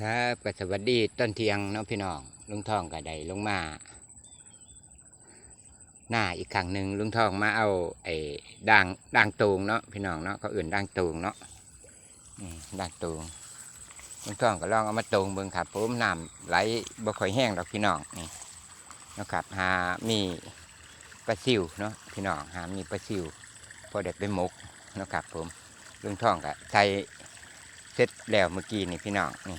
ครับก็สวัสดีต้นเทียงเน้องพี่น้องลุงทองก็ไดลงมา หน้าอีกครั้งหนึ่งลุงทองมาเอาไอ้ด่างด่างตูงเนาะพี่น้องเนาะเขาอื่นด่างตูงเนาะด่างตูงลุงทองก็ลองเอามาตูงเบิ่งครับผมน้ำไหลบ่ค่อยแห้งดอกพี่น้องนี่นะครับหามีปลาซิวเนาะพี่น้องหามีปลาซิวพอได้ไปหมกนะครับผมลุงทองก็ใส่เสร็จแล้วเมื่อกี้นี่พี่น้องนี่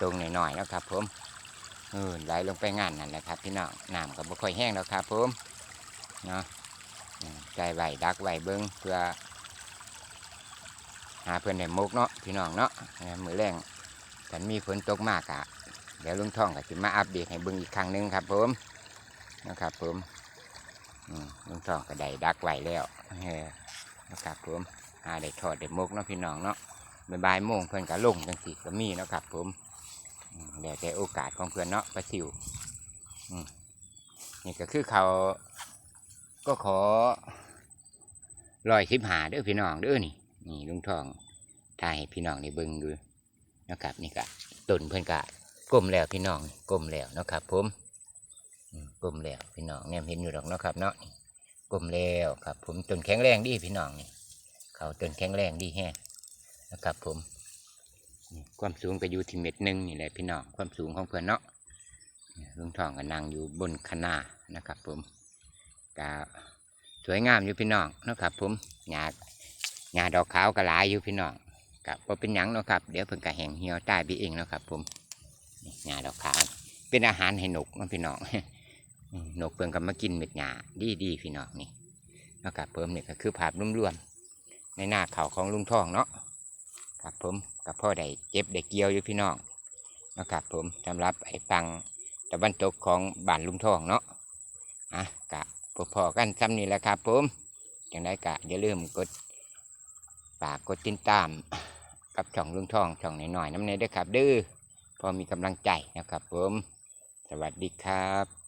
ตรงหน่อยๆนะครับผมเออไหลลงไปงานนั่นแหละครับ พี่น้องน้ำก็บ่ค่อยแห้งแล้วครับผมเนาะใจไหวดักไหวเบิ้งเพื่อ หาเพื่อนในมุกเนาะพี่น้องเนาะมือแรงกันมีฝนตกมากอะเดี๋ยวลุงท่องก็จะมาอัปเดตให้เบิ้งอีกครั้งหนึงครับผมนะครับผมลุงท่องก็ได้ดักไหวแล้วเออนะครับผมหาได้ทอดได้มุกเนาะพี่น้องเนาะบ่ายโมงเพื่อนก็ลงจังสิก็มีนะครับผม แล้วแต่โอกาสของเพื่อนเนาะปลาซิวนี่ก็คือเขาก็ขอลอยสิบหาเด้อพี่น้องเด้อนี่นี่ลุงทองถ่ายให้พี่น้องในเบิ้งดูนะครับนี่ก็ต้นเพื่อนก็กลมแล้วพี่น้องกลมแล้วนะครับผมกลมแล้วพี่น้องเนี่ยเห็นอยู่ดอกนะครับเนาะกลมแล้วครับ ผมต้นแข็งแรงดีพี่น้องนี่เขาต้นแข็งแรงดีแฮะนะครับผม ความสูงก็อยู่ที่เม็ดหนึ่งนี่แหละพี่น้องความสูงของเพื่อนเนาะลุงทองก็นั่งอยู่บนคะนานะครับ ผมก็สวยงามอยู่พี่น้องนะครับ ผมหญ้าหญ้าดอกขาวก็หลายอยู่พี่น้องกับพอเป็นหยังเนาะครับ เดี๋ยวเพิ่นก็แห้งเหี่ยวตายไปเองนะครับ ผมหญ้าดอกขาวเป็นอาหารให้นกนะพี่น้องอืมนกเพิ่นก็มากินเม็ดหญ้าดีดีพี่น้องนี่นะครับเพิ่มนี่ก็คือภาพรวมๆในหน้าเขาของลุงทองเนาะ ครับผมกับพ่อได้เจ็บได้เกี่ยวอยู่พี่น้องนะครับผมสำหรับไอ้ฟังตะวันตกของบ้านลุงทองเนาะอะกะพอพอกันซ้ำนี่แหละครับผมอย่างไรกะอย่าลืมกดฝากกดติดตามกับช่องลุงทองช่องหน่อยๆน้ำเนยด้วยครับเด้อพอมีกำลังใจนะครับผม สวัสดีครับ